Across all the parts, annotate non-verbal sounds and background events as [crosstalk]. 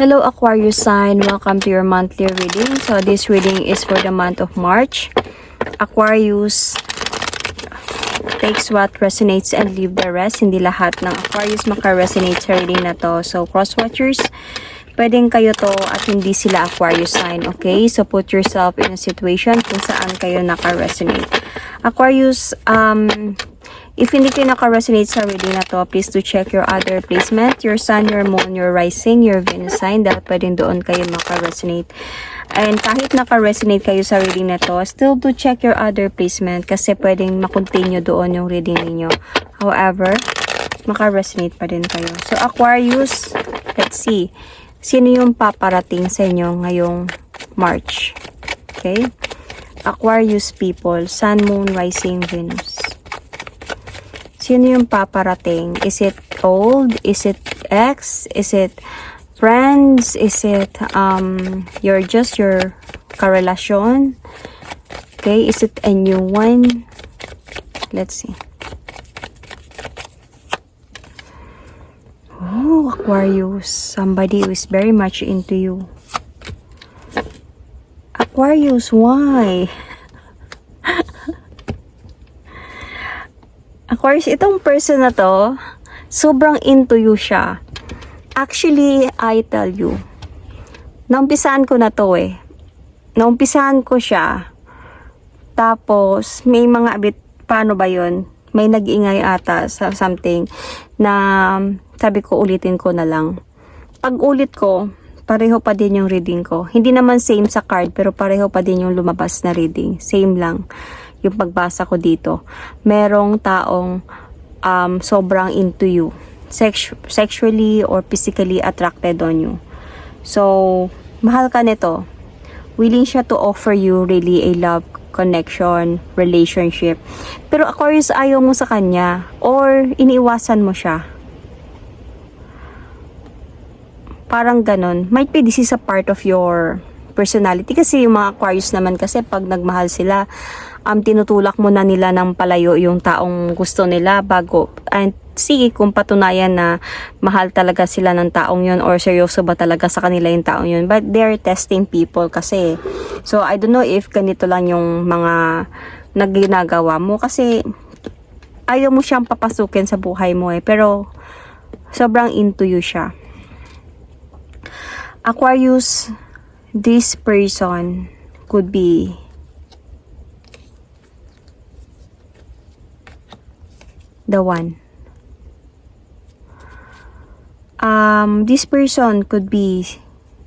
Hello Aquarius sign, welcome to your monthly reading. So this reading is for the month of March. Aquarius takes what resonates and leave the rest. Hindi lahat ng Aquarius maka-resonate sa reading na to. So cross watchers, pwedeng kayo to at hindi sila Aquarius sign, okay? So put yourself in a situation kung saan kayo naka-resonate. Aquarius, um, If hindi kayo naka-resonate sa reading na to, please do check your other placement, your sun, your moon, your rising, your Venus sign, dahil pwedeng doon kayo maka-resonate. And kahit naka-resonate kayo sa reading na to, still do check your other placement kasi pwedeng makontinue doon yung reading ninyo. However, maka-resonate pa din kayo. So, Aquarius, let's see. Sino yung paparating sa inyo ngayong March? Okay? Aquarius people, Sun, Moon, Rising, Venus. Sino yung paparating? Is it old? Is it ex? Is it friends? Is it um your just your karelasyon? Okay, is it a new one? Let's see. Oh, Aquarius. Somebody who is very much into you. Aquarius, why? Aquarius, itong person na to, sobrang into you siya. Actually, I tell you, naumpisahan ko na to eh. Naumpisahan ko siya. Tapos, may mga bit, paano ba yon May nag-ingay ata sa something na sabi ko ulitin ko na lang. Pag ulit ko, pareho pa din yung reading ko. Hindi naman same sa card, pero pareho pa din yung lumabas na reading. Same lang yung pagbasa ko dito. Merong taong um, sobrang into you. Sex- sexually or physically attracted on you. So, mahal ka nito. Willing siya to offer you really a love connection, relationship. Pero Aquarius, ayaw mo sa kanya or iniiwasan mo siya. Parang ganon. Might be this is a part of your personality kasi yung mga Aquarius naman kasi pag nagmahal sila, um, tinutulak mo na nila ng palayo yung taong gusto nila bago and see kung patunayan na mahal talaga sila ng taong yun or seryoso ba talaga sa kanila yung taong yun. But they're testing people kasi. So, I don't know if ganito lang yung mga nagginagawa mo kasi ayaw mo siyang papasukin sa buhay mo eh. Pero, sobrang into you siya. Aquarius, this person could be the one. Um, this person could be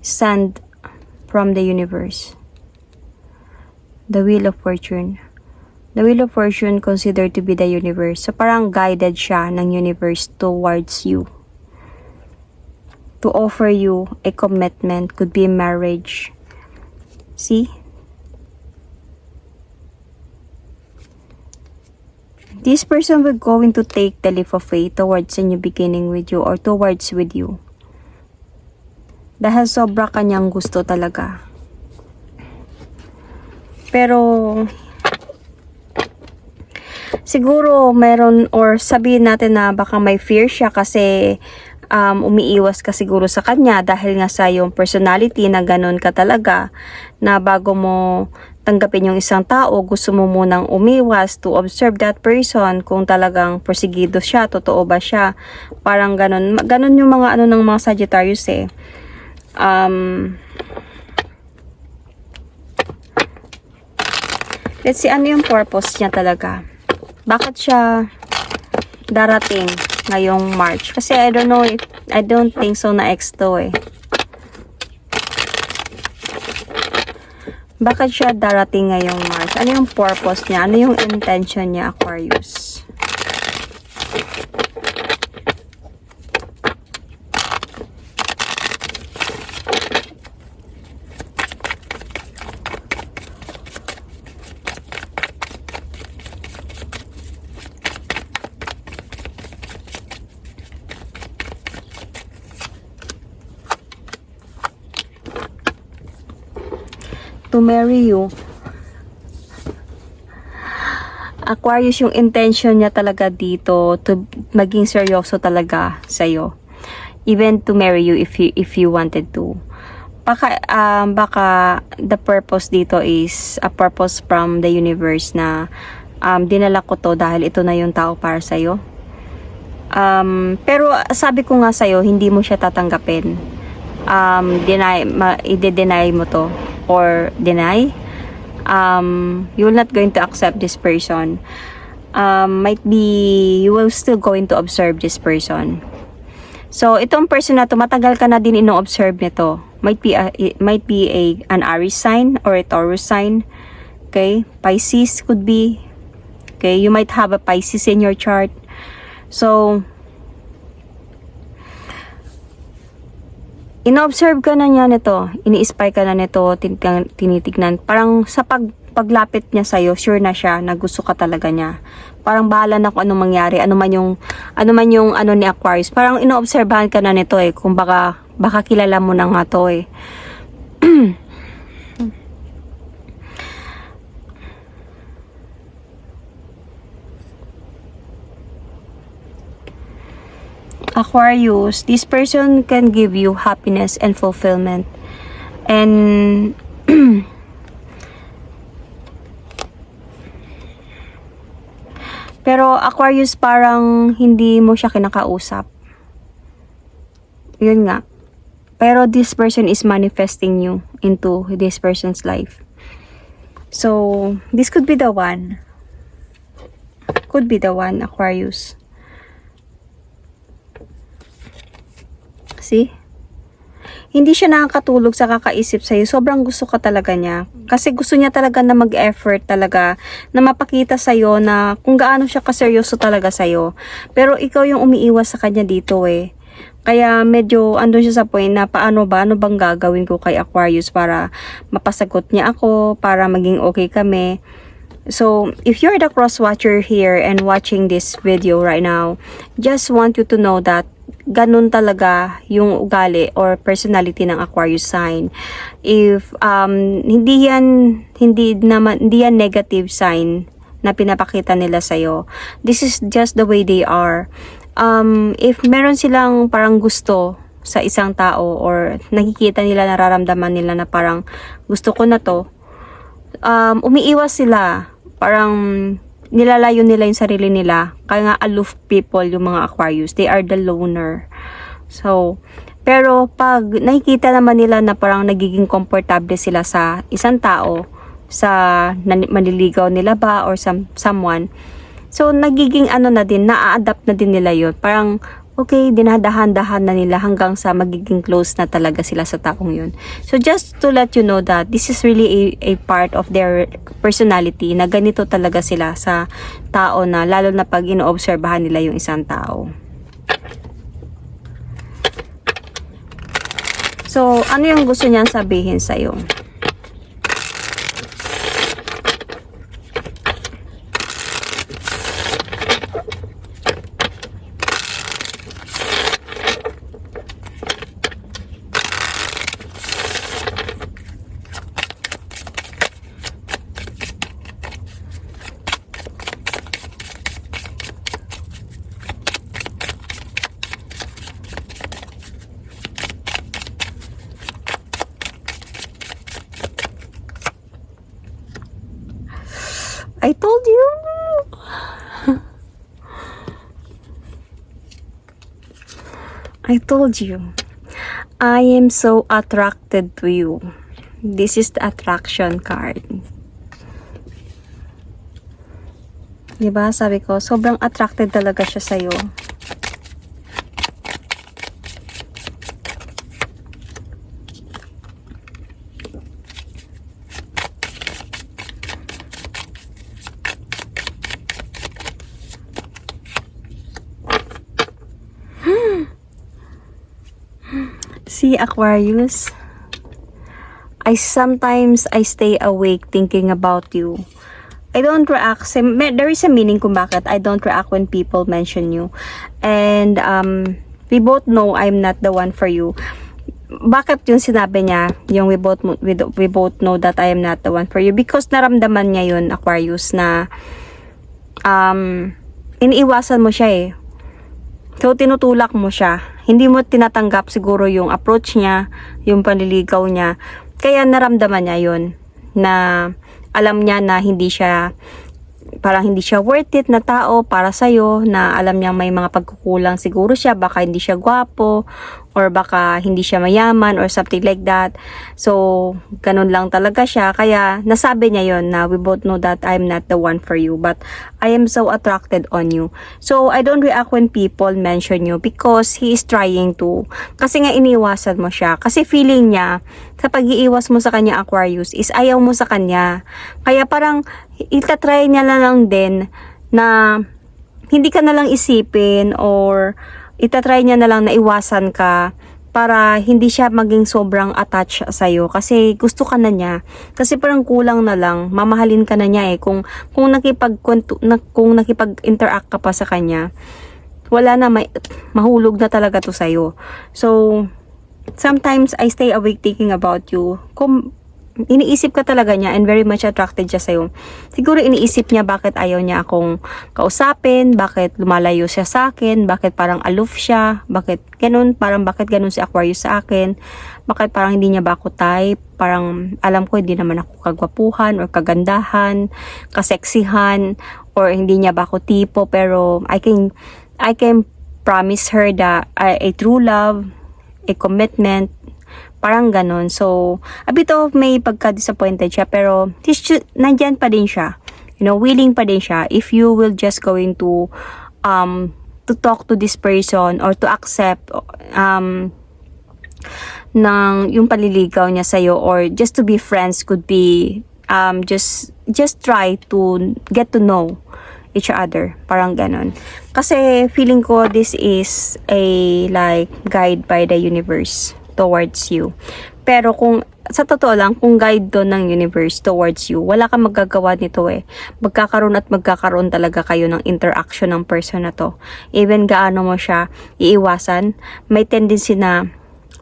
sent from the universe. The Wheel of Fortune. The Wheel of Fortune considered to be the universe. So parang guided siya ng universe towards you. To offer you a commitment. Could be marriage. See? This person will going to take the leap of faith towards a new beginning with you or towards with you. Dahil sobra kanyang gusto talaga. Pero, siguro meron or sabihin natin na baka may fear siya kasi um, umiiwas ka siguro sa kanya dahil nga sa yung personality na ganun ka talaga na bago mo tanggapin yung isang tao, gusto mo munang umiwas to observe that person kung talagang porsigido siya, totoo ba siya. Parang ganun. Ganun yung mga ano ng mga Sagittarius eh. Um, let's see, ano yung purpose niya talaga? Bakit siya darating ngayong March? Kasi I don't know if, I don't think so na ex to eh. Bakit siya darating ngayong March? Ano yung purpose niya? Ano yung intention niya, Aquarius? To marry you. Aquarius yung intention niya talaga dito to maging seryoso talaga sa'yo. even to marry you if you if you wanted to baka um, baka the purpose dito is a purpose from the universe na um, dinala ko to dahil ito na yung tao para sa'yo. Um, pero sabi ko nga sa'yo, hindi mo siya tatanggapin. Um, deny, ma, i-deny mo to or deny. Um, you're not going to accept this person. Um, might be, you will still going to observe this person. So, itong person na to, matagal ka na din ino-observe nito. Might be a, it might be a an Aries sign or a Taurus sign. Okay? Pisces could be. Okay? You might have a Pisces in your chart. So, ino-observe ka na niya nito. Ini-spy ka na nito, tin- tinitignan. Parang sa pag paglapit niya sa'yo, sure na siya na gusto ka talaga niya. Parang bahala na kung anong mangyari, ano man yung, ano man yung ano ni Aquarius. Parang inoobserbahan ka na nito eh, kung baka, baka kilala mo na nga to eh. [clears throat] Aquarius, this person can give you happiness and fulfillment. And [clears throat] Pero Aquarius parang hindi mo siya kinakausap. Yun nga. Pero this person is manifesting you into this person's life. So, this could be the one. Could be the one, Aquarius. See? Hindi siya nakakatulog sa kakaisip sa'yo. Sobrang gusto ka talaga niya. Kasi gusto niya talaga na mag-effort talaga. Na mapakita sa'yo na kung gaano siya kaseryoso talaga sa'yo. Pero ikaw yung umiiwas sa kanya dito eh. Kaya medyo andun siya sa point na paano ba, ano bang gagawin ko kay Aquarius para mapasagot niya ako, para maging okay kami. So, if you're the cross watcher here and watching this video right now, just want you to know that ganun talaga yung ugali or personality ng Aquarius sign. If um, hindi yan hindi naman hindi yan negative sign na pinapakita nila sa This is just the way they are. Um, if meron silang parang gusto sa isang tao or nakikita nila nararamdaman nila na parang gusto ko na to, um, umiiwas sila. Parang nilalayo nila yung sarili nila. Kaya nga aloof people yung mga Aquarius. They are the loner. So, pero pag nakikita naman nila na parang nagiging komportable sila sa isang tao, sa manliligaw nila ba or some, someone, so nagiging ano na din, na-adapt na din nila yun. Parang, okay, dinadahan-dahan na nila hanggang sa magiging close na talaga sila sa taong yun. So just to let you know that this is really a, a part of their personality na ganito talaga sila sa tao na lalo na pag inoobserbahan nila yung isang tao. So, ano yung gusto niyang sabihin sa'yo? I told you! I told you. I am so attracted to you. This is the attraction card. Diba? Sabi ko, sobrang attracted talaga siya sa'yo. See, Aquarius, I sometimes I stay awake thinking about you. I don't react. There is a meaning kung bakit I don't react when people mention you. And um, we both know I'm not the one for you. Bakit yung sinabi niya, yung we both, we, we both know that I am not the one for you? Because naramdaman niya yun, Aquarius, na um, iniiwasan mo siya eh. So, tinutulak mo siya. Hindi mo tinatanggap siguro yung approach niya, yung panliligaw niya. Kaya naramdaman niya yun na alam niya na hindi siya parang hindi siya worth it na tao para sa'yo na alam niyang may mga pagkukulang siguro siya baka hindi siya gwapo or baka hindi siya mayaman or something like that. So ganun lang talaga siya. Kaya nasabi niya yon na we both know that I'm not the one for you but I am so attracted on you. So I don't react when people mention you because he is trying to. Kasi nga iniwasan mo siya. Kasi feeling niya sa pag-iiwas mo sa kanya Aquarius is ayaw mo sa kanya. Kaya parang itatry niya na lang din na hindi ka na lang isipin or itatry niya na lang na iwasan ka para hindi siya maging sobrang attached sa'yo kasi gusto ka na niya. Kasi parang kulang na lang. Mamahalin ka na niya eh. Kung kung nakipag na, kung nakipag-interact ka pa sa kanya wala na may, mahulog na talaga to sa'yo. So sometimes I stay awake thinking about you. Kung iniisip ka talaga niya and very much attracted siya sa'yo. Siguro iniisip niya bakit ayaw niya akong kausapin, bakit lumalayo siya sa akin, bakit parang aloof siya, bakit ganun, parang bakit ganun si Aquarius sa akin, bakit parang hindi niya ba ako type, parang alam ko hindi naman ako kagwapuhan or kagandahan, kaseksihan, or hindi niya ba ako tipo, pero I can, I can promise her that uh, a true love, a commitment, Parang ganun. So, a bit of may pagka-disappointed siya, pero nandyan pa din siya. You know, willing pa din siya if you will just going to um to talk to this person or to accept um ng yung paliligaw niya sa'yo or just to be friends could be um just just try to get to know each other. Parang ganon. Kasi feeling ko this is a like guide by the universe towards you. Pero kung sa totoo lang, kung guide to ng universe towards you, wala kang magagawa nito eh. Magkakaroon at magkakaroon talaga kayo ng interaction ng person na to. Even gaano mo siya iiwasan, may tendency na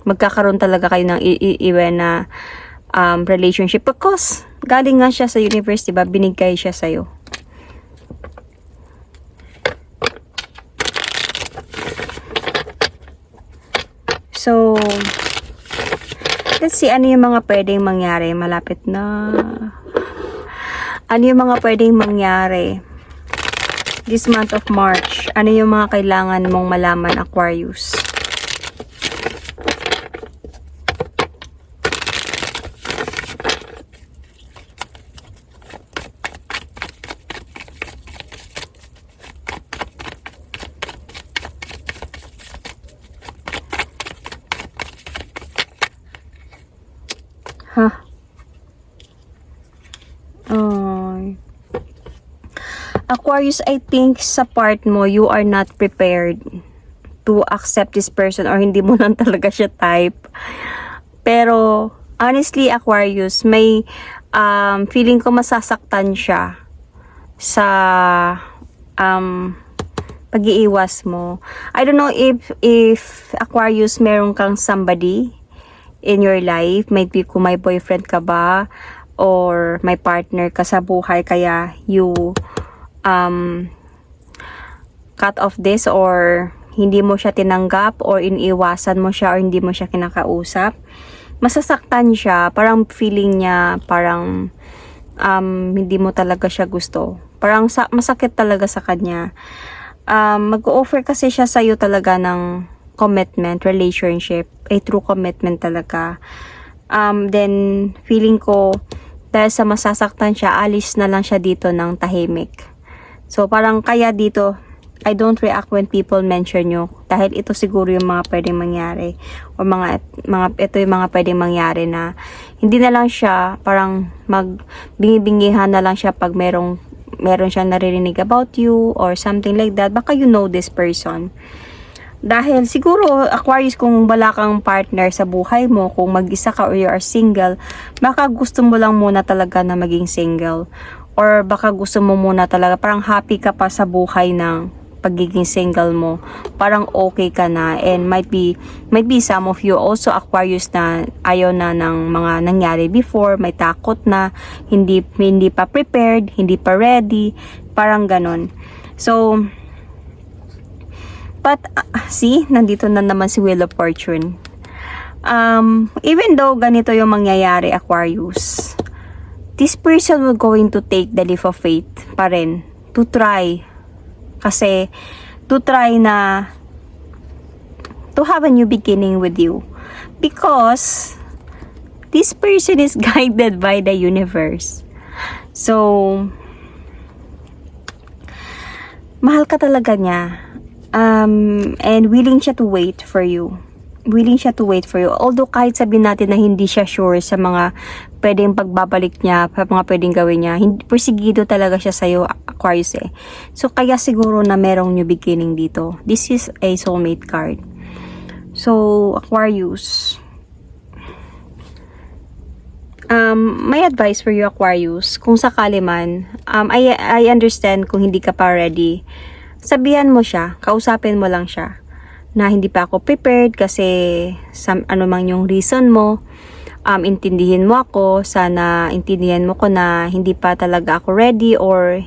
magkakaroon talaga kayo ng iiwan na um, relationship because galing nga siya sa universe, diba? Binigay siya sa'yo. So, let's see ano yung mga pwedeng mangyari. Malapit na. Ano yung mga pwedeng mangyari this month of March? Ano yung mga kailangan mong malaman, Aquarius? Aquarius, I think sa part mo, you are not prepared to accept this person or hindi mo lang [laughs] talaga siya type. Pero, honestly, Aquarius, may um, feeling ko masasaktan siya sa um, pag-iiwas mo. I don't know if if Aquarius meron kang somebody in your life. Maybe kung may boyfriend ka ba or may partner ka sa buhay kaya you um, cut off this or hindi mo siya tinanggap or iniiwasan mo siya or hindi mo siya kinakausap. Masasaktan siya. Parang feeling niya parang um, hindi mo talaga siya gusto. Parang sa, masakit talaga sa kanya. Um, mag-offer kasi siya sa'yo talaga ng commitment, relationship, a true commitment talaga. Um, then, feeling ko, dahil sa masasaktan siya, alis na lang siya dito ng tahimik. So, parang kaya dito, I don't react when people mention you. Dahil ito siguro yung mga pwedeng mangyari. O mga mga ito yung mga pwedeng mangyari na hindi na lang siya parang magbingi-bingihan na lang siya pag merong meron siyang naririnig about you or something like that. Baka you know this person. Dahil siguro, Aquarius, kung wala kang partner sa buhay mo, kung mag-isa ka or you are single, baka gusto mo lang muna talaga na maging single. Or baka gusto mo muna talaga, parang happy ka pa sa buhay ng pagiging single mo. Parang okay ka na and might be, might be some of you also Aquarius na ayaw na ng mga nangyari before, may takot na, hindi, hindi pa prepared, hindi pa ready, parang ganon. So, But, ah, see, nandito na naman si Wheel of Fortune. Um, even though ganito yung mangyayari, Aquarius, this person will going to take the leap of faith pa rin to try. Kasi, to try na to have a new beginning with you. Because, this person is [laughs] guided by the universe. So, mahal ka talaga niya. Um, and willing siya to wait for you. Willing siya to wait for you. Although kahit sabihin natin na hindi siya sure sa mga pwedeng pagbabalik niya, sa mga pwedeng gawin niya, hindi, persigido talaga siya sa'yo, Aquarius eh. So, kaya siguro na merong new beginning dito. This is a soulmate card. So, Aquarius, um, my advice for you, Aquarius, kung sakali man, um, I, I understand kung hindi ka pa ready. Sabihan mo siya, kausapin mo lang siya na hindi pa ako prepared kasi some, ano mang yung reason mo, um, intindihin mo ako, sana intindihan mo ko na hindi pa talaga ako ready or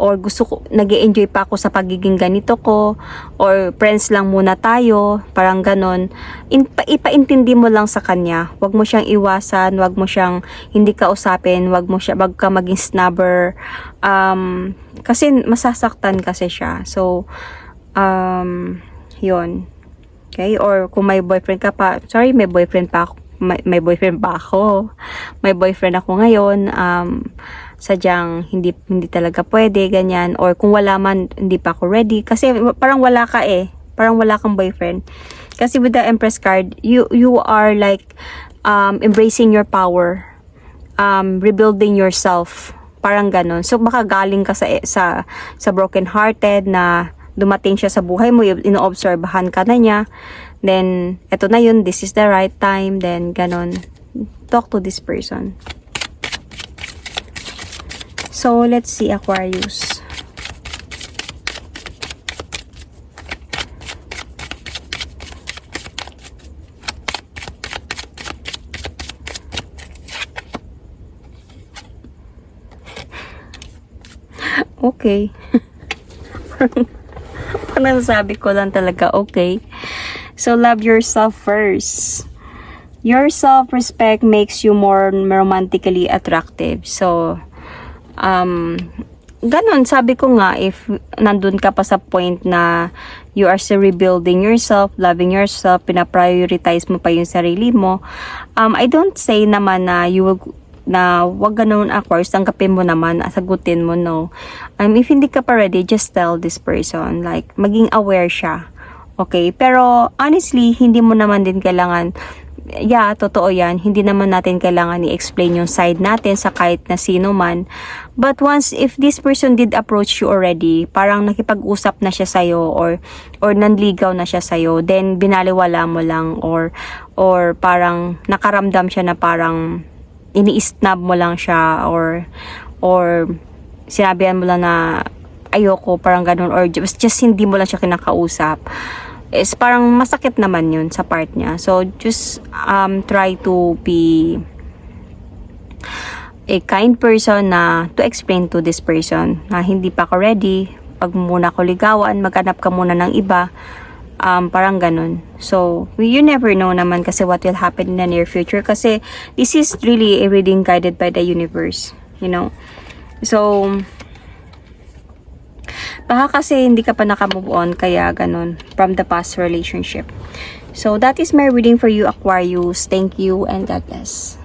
or gusto ko, nag enjoy pa ako sa pagiging ganito ko, or friends lang muna tayo, parang ganon. In, pa, ipaintindi mo lang sa kanya. Huwag mo siyang iwasan, huwag mo siyang hindi ka usapin, huwag mo siya, wag ka maging snubber. Um, kasi masasaktan kasi siya. So, um, yun. Okay? Or kung may boyfriend ka pa, sorry, may boyfriend pa ako. May, may boyfriend pa ako. May boyfriend ako ngayon. Um, sadyang hindi hindi talaga pwede ganyan or kung wala man hindi pa ako ready kasi parang wala ka eh parang wala kang boyfriend kasi with the empress card you you are like um embracing your power um rebuilding yourself parang ganon so baka galing ka sa sa sa broken hearted na dumating siya sa buhay mo inoobserbahan ka na niya then eto na yun this is the right time then ganon talk to this person So, let's see Aquarius. [laughs] Okay. [laughs] Parang sabi ko lang talaga, okay. So, love yourself first. Your self-respect makes you more romantically attractive. So, um, ganun, sabi ko nga, if nandun ka pa sa point na you are still rebuilding yourself, loving yourself, pinaprioritize mo pa yung sarili mo, um, I don't say naman na you will na wag ganun Aquarius, tanggapin mo naman, sagutin mo, no. Um, if hindi ka pa ready, just tell this person, like, maging aware siya. Okay? Pero, honestly, hindi mo naman din kailangan yeah, totoo yan. Hindi naman natin kailangan i-explain yung side natin sa kahit na sino man. But once, if this person did approach you already, parang nakipag-usap na siya sa'yo or, or nanligaw na siya sa'yo, then binaliwala mo lang or, or parang nakaramdam siya na parang ini-snub mo lang siya or, or sinabihan mo lang na ayoko, parang ganun, or just, just hindi mo lang siya kinakausap. Is parang masakit naman yun sa part niya. So, just um, try to be a kind person na to explain to this person na hindi pa ako ready, pag muna ko ligawan, maghanap ka muna ng iba, um, parang ganun. So, you never know naman kasi what will happen in the near future kasi this is really a reading guided by the universe, you know. So, Baka kasi hindi ka pa nakamove on, kaya ganun, from the past relationship. So, that is my reading for you, Aquarius. Thank you and God bless.